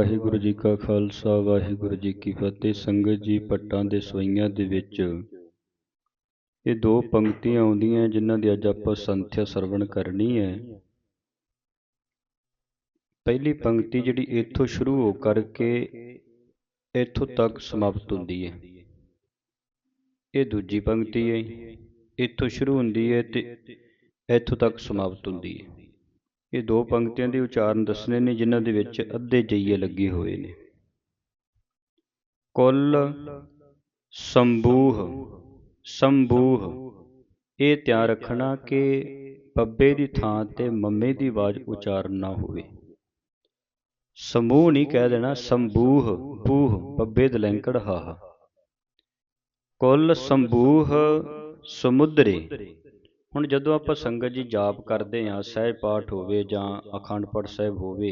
ਵਾਹਿਗੁਰੂ ਜੀ ਕਾ ਖਾਲਸਾ, ਵਾਹਿਗੁਰੂ ਜੀ ਕੀ ਫਤਿਹ। ਸੰਗਤ ਜੀ, ਪੱਟਾਂ ਦੇ ਸਵਈਆਂ ਦੇ ਵਿੱਚ ਇਹ ਦੋ ਪੰਕਤੀਆਂ ਆਉਂਦੀਆਂ ਜਿਨ੍ਹਾਂ ਦੀ ਅੱਜ ਆਪਾਂ ਸੰਥਿਆ ਸਰਵਣ ਕਰਨੀ ਹੈ। ਪਹਿਲੀ ਪੰਕਤੀ ਜਿਹੜੀ ਇੱਥੋਂ ਸ਼ੁਰੂ ਹੋ ਕਰਕੇ ਇੱਥੋਂ ਤੱਕ ਸਮਾਪਤ ਹੁੰਦੀ ਹੈ। ਇਹ ਦੂਜੀ ਪੰਕਤੀ ਹੈ। ਇੱਥੋਂ ਸ਼ੁਰੂ ਹੁੰਦੀ ਹੈ ਤੇ ਇੱਥੋਂ ਤੱਕ ਸਮਾਪਤ ਹੁੰਦੀ ਹੈ। ਇਹ ਦੋ ਪੰਕਤੀਆਂ ਦੇ ਉਚਾਰਨ ਦੱਸਣੇ ਨੇ, ਜਿਨ੍ਹਾਂ ਦੇ ਵਿੱਚ ਅੱਧੇ ਜਈਏ ਲੱਗੇ ਹੋਏ ਨੇ। ਕੁੱਲ ਸੰਬੂਹ ਸੰਬੂਹ, ਇਹ ਧਿਆਨ ਰੱਖਣਾ ਕਿ ਪੱਬੇ ਦੀ ਥਾਂ ਤੇ ਮੰਮੇ ਦੀ ਆਵਾਜ਼ ਉਚਾਰਨ ਨਾ ਹੋਵੇ। ਸਮੂਹ ਨਹੀਂ ਕਹਿ ਦੇਣਾ, ਸੰਬੂਹ, ਬੂਹ ਪੱਬੇ ਦਲੈਂਕੜ ਹਾਹਾ। ਕੁੱਲ ਸੰਬੂਹ, ਸਮੁੰਦਰੇ ਹੁਣ ਜਦੋਂ ਆਪਾਂ ਸੰਗਤ ਜੀ ਜਾਪ ਕਰਦੇ ਹਾਂ ਸਹਿਜ ਪਾਠ ਹੋਵੇ ਜਾਂ ਅਖੰਡ ਪਾਠ ਸਾਹਿਬ ਹੋਵੇ,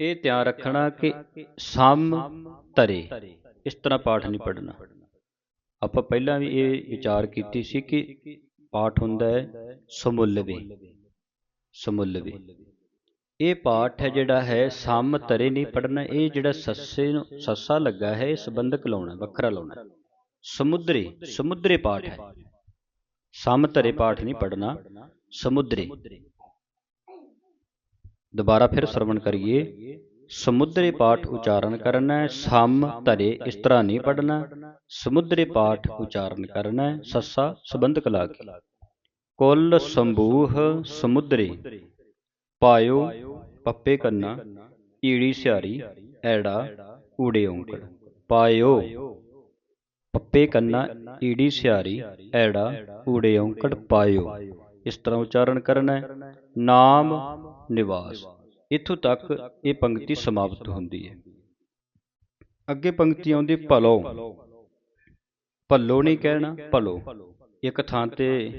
ਇਹ ਧਿਆਨ ਰੱਖਣਾ ਕਿ ਸਮ ਤਰੇ ਇਸ ਤਰ੍ਹਾਂ ਪਾਠ ਨਹੀਂ ਪੜਨਾ ਆਪਾਂ ਪਹਿਲਾਂ ਵੀ ਇਹ ਵਿਚਾਰ ਕੀਤੀ ਸੀ ਕਿ ਪਾਠ ਹੁੰਦਾ ਹੈ ਸਮੁੱਲਵੇ। ਸਮੁੱਲਵੇ। ਇਹ ਪਾਠ ਹੈ ਜਿਹੜਾ ਹੈ ਸਮ ਤਰੇ ਨਹੀਂ ਪੜਨਾ ਇਹ ਜਿਹੜਾ ਸੱਸੇ ਨੂੰ ਸੱਸਾ ਲੱਗਾ ਹੈ, ਇਹ ਸੰਬੰਧਕ ਲਾਉਣਾ ਵੱਖਰਾ ਲਾਉਣਾ ਸਮੁੰਦਰੀ ਸਮੁੰਦਰੀ ਪਾਠ ਹੈ। ਸਮ ਧਰੇ ਪਾਠ ਨਹੀਂ ਪੜਨਾ ਸਮੁੰਦਰੀ ਦੁਬਾਰਾ ਫਿਰ ਸਰਵਣ ਕਰੀਏ ਸਮੁੰਦਰੀ ਪਾਠ ਉਚਾਰਨ ਕਰਨਾ ਹੈ ਸਮ ਧਰੇ ਇਸ ਤਰ੍ਹਾਂ ਨਹੀਂ ਪੜਨਾ ਸਮੁੰਦਰੀ ਪਾਠ ਉਚਾਰਨ ਕਰਨਾ ਹੈ ਸੱਸਾ ਸੰਬੰਧਕ ਲਾ ਕੇ ਕੁੱਲ ਸੰਬੂਹ ਸਮੁੰਦਰੀ ਪਾਇਓ ਪੱਪੇ ਕੰਨਾ ਈੜੀ ਸਿਆਰੀ ਐੜਾ ਊੜੇ ਔਂਕੜ ਪਾਇਓ ਪੱਪੇ ਕੰਨਾ, ਈੜੀ ਸਿਆਰੀ ਐੜਾ, ਊੜੇ ਔਂਕੜ ਪਾਇਓ। ਇਸ ਤਰ੍ਹਾਂ ਉਚਾਰਨ ਕਰਨਾ। ਹੈ ਨਾਮ ਨਿਵਾਸ। ਇਥੋਂ ਤੱਕ ਇਹ ਪੰਕਤੀ ਸਮਾਪਤ ਹੁੰਦੀ ਹੈ। ਅੱਗੇ ਪੰਕਤੀ ਆਉਂਦੀ, ਭਲੋ। ਭੱਲੋ ਨਹੀਂ ਕਹਿਣਾ, ਭਲੋ। ਇੱਕ ਥਾਂ ਤੇ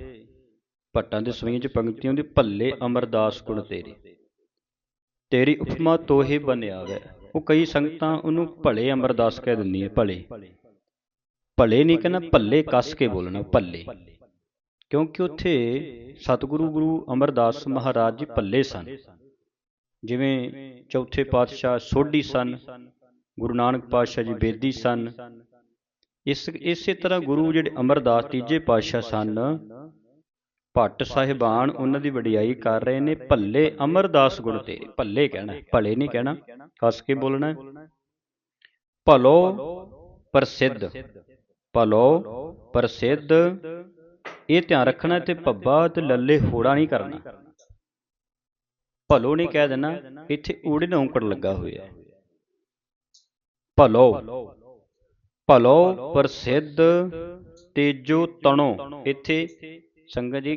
ਭੱਟਾਂ ਦੇ ਸਵਈਆਂ 'ਚ ਪੰਕਤੀ ਆਉਂਦੀ, ਭੱਲੇ ਅਮਰਦਾਸ ਗੁਣ ਤੇਰੇ। ਤੇਰੀ ਉਪਮਾ ਤੋਹੇ ਬਨਿਆਵੇ ਉਹ ਕਈ ਸੰਗਤਾਂ ਉਹਨੂੰ ਭਲੇ ਅਮਰਦਾਸ ਕਹਿ ਦਿੰਦੀਆਂ, ਭਲੇ। ਭਲੇ ਨਹੀਂ ਕਹਿੰਦਾ ਭੱਲੇ ਕੱਸ ਕੇ ਬੋਲਣਾ ਭੱਲੇ। ਕਿਉਂਕਿ ਉੱਥੇ ਸਤਿਗੁਰੂ ਗੁਰੂ ਅਮਰਦਾਸ ਮਹਾਰਾਜ ਜੀ ਭੱਲੇ ਸਨ। ਜਿਵੇਂ ਚੌਥੇ ਪਾਤਸ਼ਾਹ ਸੋਢੀ ਸਨ ਗੁਰੂ ਨਾਨਕ ਪਾਤਸ਼ਾਹ ਜੀ ਬੇਦੀ ਸਨ। ਇਸ ਇਸੇ ਤਰ੍ਹਾਂ ਗੁਰੂ ਜਿਹੜੇ ਅਮਰਦਾਸ ਤੀਜੇ ਪਾਤਸ਼ਾਹ ਸਨ ਭੱਟ ਸਾਹਿਬਾਨ ਉਹਨਾਂ ਦੀ ਵਡਿਆਈ ਕਰ ਰਹੇ ਨੇ ਭੱਲੇ ਅਮਰਦਾਸ ਗੁਣ ਤੇਰੇ ਭੱਲੇ ਕਹਿਣਾ ਭਲੇ ਨਹੀਂ ਕਹਿਣਾ ਕੱਸ ਕੇ ਬੋਲਣਾ। ਭਲੋ ਪ੍ਰਸਿੱਧ। ਭਲੋ ਪ੍ਰਸਿੱਧ ਇਹ ਧਿਆਨ ਰੱਖਣਾ ਤੇ ਪੱਬਾ ਤੇ ਲੱਲੇ ਹੋੜਾ ਨਹੀਂ ਕਰਨਾ। ਭਲੋ ਨਹੀਂ ਕਹਿ ਦੇਣਾ, ਇੱਥੇ ਊੜੇ ਦਾ ਔਂਕੜ ਲੱਗਾ ਹੋਇਆ। ਭਲੋ ਭਲੋ ਪ੍ਰਸਿੱਧ ਤੇਜੋ ਤਣੋ, ਇੱਥੇ ਸੰਗਤ ਜੀ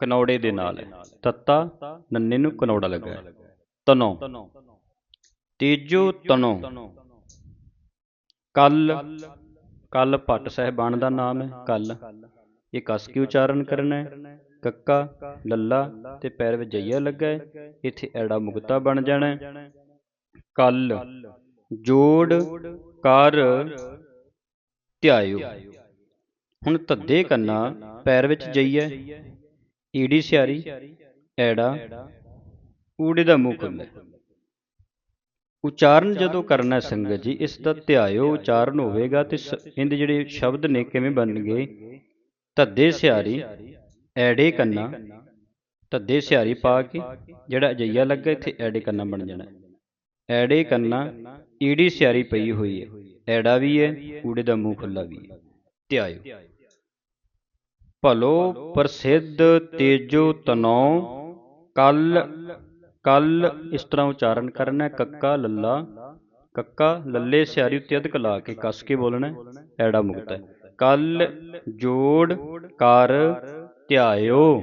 ਕਨੌੜੇ ਦੇ ਨਾਲ ਤੱਤਾ ਨੰਨੇ ਨੂੰ ਕਨੌੜਾ ਲੱਗਾ ਹੈ। ਤਨੋ ਤੇਜੋ ਤਨੋ ਕੱਲ ਕੱਲ ਭੱਟ ਸਾਹਿਬਾਨ ਦਾ ਨਾਮ ਹੈ ਕੱਲ ਇਹ ਕਸ ਕੇ ਉਚਾਰਨ ਕਰਨਾ ਹੈ? ਕੱਕਾ, ਲੱਲਾ ਤੇ ਪੈਰ ਵਿੱਚ ਜਈਆ ਲੱਗਾ ਹੈ। ਇੱਥੇ ਐੜਾ ਮੁਕਤਾ ਬਣ ਜਾਣਾ ਹੈ। ਕੱਲ ਜੋੜ ਕਰ ਧਿਆਇਓ। ਹੁਣ ਧੱਦੇ ਕੰਨਾ ਪੈਰ ਵਿੱਚ ਜਈਆ ਈੜੀ ਸਿਆਰੀ, ਐੜਾ, ਊੜੇ ਦਾ ਮੂੰਹ ਖੁੱਲ੍ਹਾ ਉਚਾਰਨ ਜਦੋਂ ਕਰਨਾ ਸੰਗਤ ਜੀ ਇਸ ਦਾ ਧਿਆਇਓ ਉਚਾਰਨ ਹੋਵੇਗਾ ਤੇ ਇਹਦੇ ਜਿਹੜੇ ਸ਼ਬਦ ਨੇ ਕਿਵੇਂ ਬਣਨਗੇ? ਧੱਦੇ ਸਿਆਰੀ ਐੜੇ ਕੰਨਾ ਧੱਦੇ ਸਿਆਰੀ ਪਾ ਕੇ ਜਿਹੜਾ ਅਜਈਆ ਲੱਗਾ ਇੱਥੇ ਐੜੇ ਕੰਨਾ ਬਣ ਜਾਣਾ। ਐੜੇ ਕੰਨਾ ਈੜੀ ਸਿਆਰੀ ਪਈ ਹੋਈ ਹੈ। ਐੜਾ ਵੀ ਹੈ ਊੜੇ ਦਾ ਮੂੰਹ ਖੁੱਲਾ ਵੀ ਹੈ। ਧਿਆਇਓ। ਭਲੋ ਪ੍ਰਸਿੱਧ ਤੇਜੋ ਤਨੋ ਕੱਲ ਕੱਲ ਇਸ ਤਰ੍ਹਾਂ ਉਚਾਰਨ ਕਰਨਾ ਕੱਕਾ ਲੱਲਾ। ਕੱਕਾ ਲੱਲੇ ਸਿਆਰੀ ਉੱਤੇ ਅਧਕ ਲਾ ਕੇ ਕੱਸ ਕੇ ਬੋਲਣਾ ਐੜਾ ਮੁਕਤ ਹੈ। ਕੱਲ ਜੋੜ ਕਰ ਧਿਆਇਓ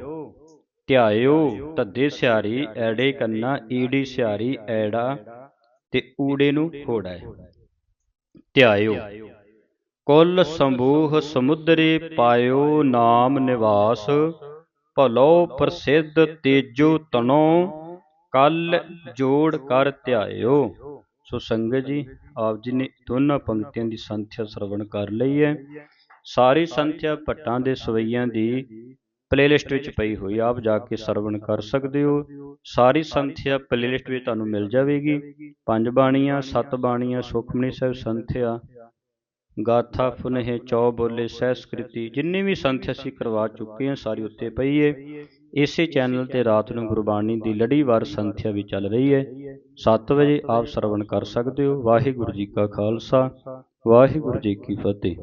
ਧਿਆਇਓ ਤੱਦੇ ਸਿਆਰੀ, ਐੜੇ ਕੰਨਾ, ਈੜੀ ਸਿਆਰੀ, ਐੜਾ ਤੇ ਊੜੇ ਨੂੰ ਹੋੜਾ ਹੈ। ਧਿਆਇਓ। ਕੁੱਲ ਸੰਬੂਹ ਸਮੁੰਦਰੇ ਪਾਇਓ ਨਾਮ ਨਿਵਾਸ, ਭਲੋ ਪ੍ਰਸਿੱਧ ਤੇਜੋ ਤਨੋ ਕੱਲ ਜੋੜ ਕਰ ਧਿਆਇਓ। ਸੋ ਸੰਗਤ ਜੀ ਆਪ ਜੀ ਨੇ ਦੋਨਾਂ ਪੰਕਤੀਆਂ ਦੀ ਸੰਥਿਆ ਸਰਵਣ ਕਰ ਲਈ ਹੈ। ਸਾਰੀ ਸੰਥਿਆ ਭੱਟਾਂ ਦੇ ਸਵਈਆਂ ਦੀ ਪਲੇਲਿਸਟ ਵਿੱਚ ਪਈ ਹੋਈ ਆਪ ਜਾ ਕੇ ਸਰਵਣ ਕਰ ਸਕਦੇ ਹੋ। ਸਾਰੀ ਸੰਥਿਆ ਪਲੇਲਿਸਟ ਵਿੱਚ ਤੁਹਾਨੂੰ ਮਿਲ ਜਾਵੇਗੀ। ਪੰਜ ਬਾਣੀਆਂ ਸੱਤ ਬਾਣੀਆਂ ਸੁਖਮਨੀ ਸਾਹਿਬ ਸੰਥਿਆ। ਗਾਥਾ ਫੁਨਹ ਚੌ ਬੋਲੇ ਸਹਿਸਕ੍ਰਿਤੀ ਜਿੰਨੀ ਵੀ ਸੰਥਿਆ ਅਸੀਂ ਕਰਵਾ ਚੁੱਕੇ ਹਾਂ ਸਾਰੀ ਉੱਤੇ ਪਈ ਹੈ ਇਸੇ ਚੈਨਲ ਤੇ ਰਾਤ ਨੂੰ ਗੁਰਬਾਣੀ ਦੀ ਲੜੀਵਾਰ ਸੰਥਿਆ ਵੀ ਚੱਲ ਰਹੀ ਹੈ। 7 ਵਜੇ ਆਪ ਸਰਵਣ ਕਰ ਸਕਦੇ ਹੋ। ਵਾਹਿਗੁਰੂ ਜੀ ਕਾ ਖਾਲਸਾ, ਵਾਹਿਗੁਰੂ ਜੀ ਕੀ ਫਤਿਹ।